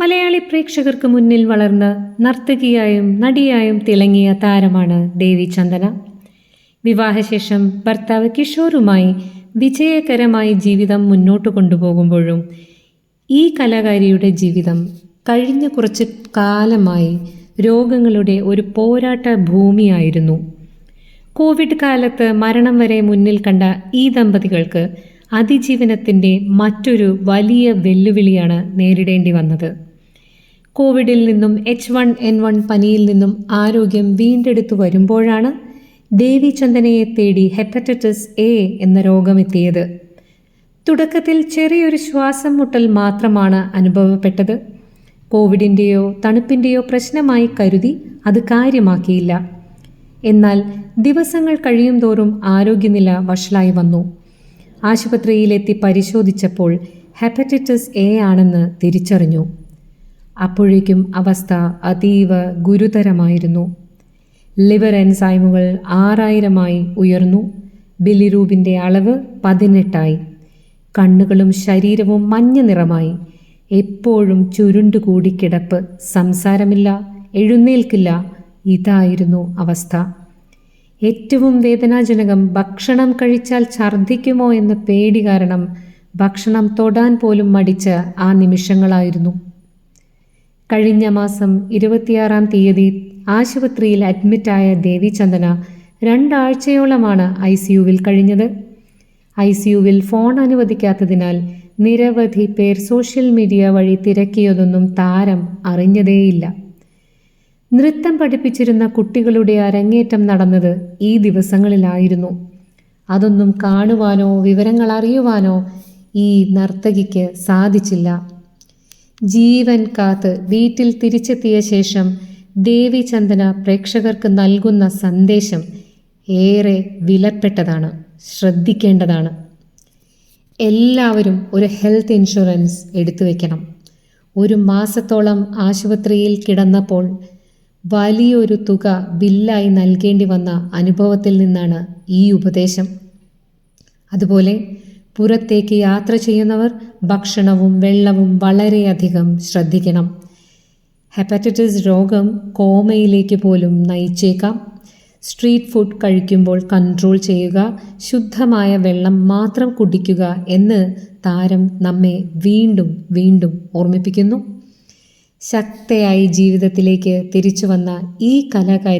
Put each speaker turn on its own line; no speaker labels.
മലയാളി പ്രേക്ഷകർക്ക് മുന്നിൽ വളർന്ന് നർത്തകിയായും നടിയായും തിളങ്ങിയ താരമാണ് ദേവി ചന്ദന. വിവാഹശേഷം ഭർത്താവ് കിഷോറുമായി വിജയകരമായി ജീവിതം മുന്നോട്ട് കൊണ്ടുപോകുമ്പോഴും ഈ കലാകാരിയുടെ ജീവിതം കഴിഞ്ഞ കുറച്ച് കാലമായി രോഗങ്ങളുടെ ഒരു പോരാട്ട ഭൂമിയായിരുന്നു. കോവിഡ് കാലത്ത് മരണം വരെ മുന്നിൽ കണ്ട ഈ ദമ്പതികൾക്ക് അതിജീവനത്തിന്റെ മറ്റൊരു വലിയ വെല്ലുവിളിയാണ് നേരിടേണ്ടി വന്നത്. കോവിഡിൽ നിന്നും എച്ച് വൺ എൻ വൺ പനിയിൽ നിന്നും ആരോഗ്യം വീണ്ടെടുത്തു വരുമ്പോഴാണ് ദേവിചന്ദനയെ തേടി ഹെപ്പറ്റൈറ്റിസ് എ എന്ന രോഗമെത്തിയത്. തുടക്കത്തിൽ ചെറിയൊരു ശ്വാസം മുട്ടൽ മാത്രമാണ് അനുഭവപ്പെട്ടത്. കോവിഡിന്റെയോ തണുപ്പിന്റെയോ പ്രശ്നമായി കരുതി അത് കാര്യമാക്കിയില്ല. എന്നാൽ ദിവസങ്ങൾ കഴിയും തോറും ആരോഗ്യനില വഷളായി വന്നു. ആശുപത്രിയിലെത്തി പരിശോധിച്ചപ്പോൾ ഹെപ്പറ്റൈറ്റിസ് എ ആണെന്ന് തിരിച്ചറിഞ്ഞു. അപ്പോഴേക്കും അവസ്ഥ അതീവ ഗുരുതരമായിരുന്നു. ലിവർ എൻസൈമുകൾ ആറായിരമായി ഉയർന്നു. ബിലിറൂബിന്റെ അളവ് പതിനെട്ടായി. കണ്ണുകളും ശരീരവും മഞ്ഞ നിറമായി. എപ്പോഴും ചുരുണ്ടുകൂടി കിടപ്പ്. സംസാരമില്ല എഴുന്നേൽക്കില്ല. ഇതായിരുന്നു അവസ്ഥ. ഏറ്റവും വേദനാജനകം ഭക്ഷണം കഴിച്ചാൽ ഛർദ്ദിക്കുമോ എന്ന പേടി കാരണം ഭക്ഷണം തൊടാൻ പോലും മടിച്ച ആ നിമിഷങ്ങളായിരുന്നു. കഴിഞ്ഞ മാസം ഇരുപത്തിയാറാം തീയതി ആശുപത്രിയിൽ അഡ്മിറ്റായ ദേവിചന്ദന രണ്ടാഴ്ചയോളമാണ് ഐ സിയുവിൽ കഴിഞ്ഞത്. ഐ സിയുവിൽ ഫോൺ അനുവദിക്കാത്തതിനാൽ നിരവധി പേർ സോഷ്യൽ മീഡിയ വഴി തിരക്കിയതൊന്നും താരം അറിഞ്ഞതേയില്ല. നൃത്തം പഠിപ്പിച്ചിരുന്ന കുട്ടികളുടെ അരങ്ങേറ്റം നടന്നത് ഈ ദിവസങ്ങളിലായിരുന്നു. അതൊന്നും കാണുവാനോ വിവരങ്ങൾ അറിയുവാനോ ഈ നർത്തകിക്ക് സാധിച്ചില്ല. ജീവൻ കാത്ത് വീട്ടിൽ തിരിച്ചെത്തിയ ശേഷം ദേവി ചന്ദന പ്രേക്ഷകർക്ക് നൽകുന്ന സന്ദേശം ഏറെ വിലപ്പെട്ടതാണ് ശ്രദ്ധിക്കേണ്ടതാണ്. എല്ലാവരും ഒരു ഹെൽത്ത് ഇൻഷുറൻസ് എടുത്തു വയ്ക്കണം ഒരു മാസത്തോളം ആശുപത്രിയിൽ കിടന്നപ്പോൾ വലിയൊരു തുക ബില്ലായി നൽകേണ്ടി വന്ന അനുഭവത്തിൽ നിന്നാണ് ഈ ഉപദേശം. അതുപോലെ പുറത്തേക്ക് യാത്ര ചെയ്യുന്നവർ ഭക്ഷണവും വെള്ളവും വളരെയധികം ശ്രദ്ധിക്കണം. ഹെപ്പറ്റൈറ്റിസ് രോഗം കോമയിലേക്ക് പോലും നയിച്ചേക്കാം. സ്ട്രീറ്റ് ഫുഡ് കഴിക്കുമ്പോൾ കൺട്രോൾ ചെയ്യുക ശുദ്ധമായ വെള്ളം മാത്രം കുടിക്കുക എന്ന് താരം നമ്മെ വീണ്ടും വീണ്ടും ഓർമ്മിപ്പിക്കുന്നു. ശക്തയായി ജീവിതത്തിലേക്ക് തിരിച്ചു വന്ന ഈ കലാകാരി